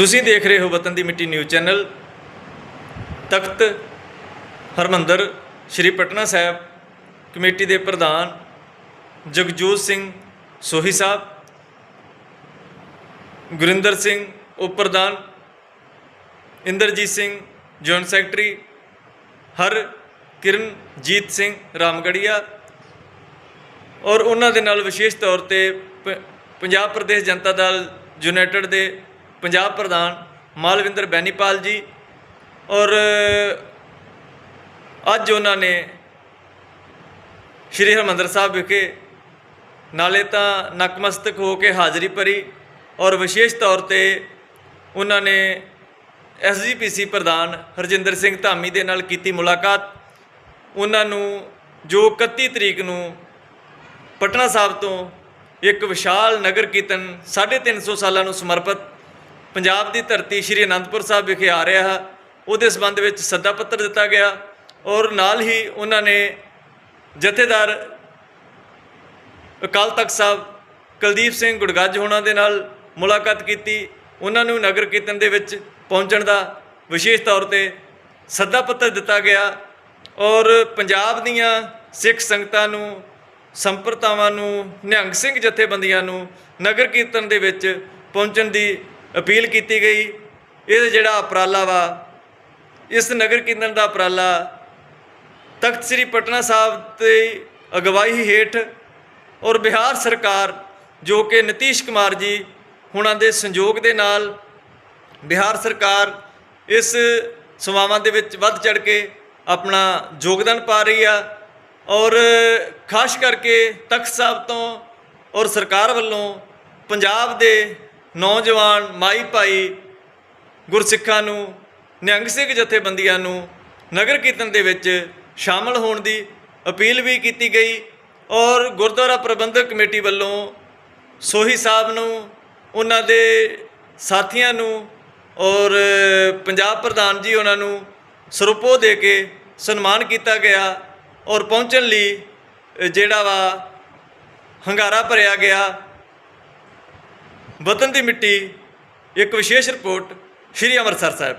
ਤੁਸੀਂ ਦੇਖ ਰਹੇ ਹੋ ਵਤਨ ਦੀ ਮਿੱਟੀ news channel. Takht Harmandir, Shri Patna Sahib, committee ਦੇ ਪ੍ਰਧਾਨ ਜਗਜੋਤ ਸਿੰਘ ਸੋਹੀ ਸਾਹਿਬ, ਗੁਰਿੰਦਰ ਸਿੰਘ ਉਪ ਪ੍ਰਧਾਨ ਇੰਦਰਜੀਤ ਸਿੰਘ, ਜੁਆਇੰਟ ਸੈਕਟਰੀ ਹਰ ਕਿਰਨਜੀਤ ਸਿੰਘ ਰਾਮਗੜੀਆ ਔਰ ਉਹਨਾਂ ਦੇ ਨਾਲ ਵਿਸ਼ੇਸ਼ ਤੌਰ ਤੇ ਪ- ਪੰਜਾਬ ਪ੍ਰਦੇਸ਼ ਜਨਤਾ ਦਲ ਯੂਨਾਈਟਿਡ ਦੇ ਪੰਜਾਬ ਪ੍ਰਧਾਨ ਮਾਲਵਿੰਦਰ ਬੈਨੀਪਾਲ ਜੀ ਔਰ ਅੱਜ ਉਹਨਾਂ ਨੇ ਸ਼੍ਰੀ ਹਰਿਮੰਦਰ ਸਾਹਿਬ ਵਿਖੇ ਨਾਲੇ ਤਾਂ ਨਕਮਸਤਕ ਹੋ ਕੇ ਹਾਜ਼ਰੀ ਭਰੀ ਔਰ ਵਿਸ਼ੇਸ਼ ਤੌਰ ਤੇ ਉਹਨਾਂ ਨੇ ਐਸਜੀਪੀਸੀ ਪ੍ਰਧਾਨ ਹਰਜਿੰਦਰ ਸਿੰਘ ਧਾਮੀ ਦੇ ਨਾਲ ਕੀਤੀ ਮੁਲਾਕਾਤ। ਉਹਨਾਂ ਨੂੰ ਜੋ 31 ਤਰੀਕ ਨੂੰ ਪਟਨਾ ਸਾਹਿਬ ਤੋਂ ਇੱਕ ਵਿਸ਼ਾਲ ਨਗਰ ਕੀਰਤਨ 350 ਸਾਲਾਂ ਨੂੰ ਸਮਰਪਿਤ ਪੰਜਾਬ ਦੀ ਧਰਤੀ ਸ਼੍ਰੀ ਅਨੰਦਪੁਰ ਸਾਹਿਬ ਵਿਖੇ ਆ ਰਿਹਾ ਹੈ। ਉਹਦੇ ਸਬੰਧ ਵਿੱਚ ਸੱਦਾ ਪੱਤਰ ਦਿੱਤਾ ਗਿਆ ਔਰ ਨਾਲ ਹੀ ਉਹਨਾਂ ਨੇ ਜਥੇਦਾਰ ਅਕਾਲ ਤਖਤ ਸਾਹਿਬ ਕੁਲਦੀਪ ਸਿੰਘ ਗੁੜਗੱਜ ਹੋਣਾ ਦੇ ਨਾਲ ਮੁਲਾਕਾਤ ਕੀਤੀ। ਉਹਨਾਂ ਨੂੰ ਨਗਰ ਕੀਰਤਨ ਦੇ ਵਿੱਚ ਪਹੁੰਚਣ ਦਾ ਵਿਸ਼ੇਸ਼ ਤੌਰ ਤੇ ਸੱਦਾ ਪੱਤਰ ਦਿੱਤਾ ਗਿਆ ਔਰ ਪੰਜਾਬ ਦੀਆਂ ਸਿੱਖ ਸੰਗਤਾਂ ਨੂੰ, ਸੰਪਰਤਾਵਾਂ ਨੂੰ, ਨਿਹੰਗ ਸਿੰਘ ਜਥੇਬੰਦੀਆਂ ਨੂੰ ਨਗਰ ਕੀਰਤਨ ਦੇ ਵਿੱਚ ਪਹੁੰਚਣ ਦੀ ਅਪੀਲ ਕੀਤੀ ਗਈ। ਇਹ ਜਿਹੜਾ ਉਪਰਾਲਾ ਵਾ, ਇਸ ਨਗਰ ਕੀਰਤਨ ਦਾ ਉਪਰਾਲਾ ਤਖਤ ਸ੍ਰੀ ਪਟਨਾ ਸਾਹਿਬ ਤੇ ਅਗਵਾਈ ਹੇਠ ਔਰ ਬਿਹਾਰ ਸਰਕਾਰ ਜੋ ਕਿ ਨਤੀਸ਼ ਕੁਮਾਰ ਜੀ ਹੁਣਾਂ ਦੇ ਸੰਯੋਗ ਦੇ ਨਾਲ ਬਿਹਾਰ ਸਰਕਾਰ ਇਸ ਸਮਾਵਾਂ ਦੇ ਵਿੱਚ ਵੱਧ ਚੜ ਕੇ ਆਪਣਾ ਯੋਗਦਾਨ ਪਾ ਰਹੀ ਆ ਔਰ ਖਾਸ ਕਰਕੇ ਤਖਤ ਸਾਹਿਬ ਤੋਂ ਔਰ ਸਰਕਾਰ ਵੱਲੋਂ ਪੰਜਾਬ ਦੇ ਨੌਜਵਾਨ, ਮਾਈ ਭਾਈ, ਗੁਰਸਿੱਖਾਂ ਨੂੰ, ਨਿਹੰਗ ਸਿੰਘ ਜਥੇਬੰਦੀਆਂ ਨੂੰ ਨਗਰ ਕੀਰਤਨ ਦੇ ਵਿੱਚ ਸ਼ਾਮਲ ਹੋਣ ਦੀ ਅਪੀਲ ਵੀ ਕੀਤੀ ਗਈ ਔਰ ਗੁਰਦੁਆਰਾ ਪ੍ਰਬੰਧਕ ਕਮੇਟੀ ਵੱਲੋਂ ਸੋਹੀ ਸਾਹਿਬ ਨੂੰ, ਉਹਨਾਂ ਦੇ ਸਾਥੀਆਂ ਨੂੰ ਔਰ ਪੰਜਾਬ ਪ੍ਰਧਾਨ ਜੀ ਉਹਨਾਂ ਨੂੰ ਸਰੂਪੋ ਦੇ ਕੇ ਸਨਮਾਨ ਕੀਤਾ ਗਿਆ ਔਰ ਪਹੁੰਚਣ ਲਈ ਜਿਹੜਾ ਵਾ ਹੰਗਾਰਾ ਭਰਿਆ ਗਿਆ। ਵਤਨ ਦੀ ਮਿੱਟੀ ਇੱਕ ਵਿਸ਼ੇਸ਼ ਰਿਪੋਰਟ ਸ਼੍ਰੀ ਅੰਮ੍ਰਿਤਸਰ ਸਾਹਿਬ।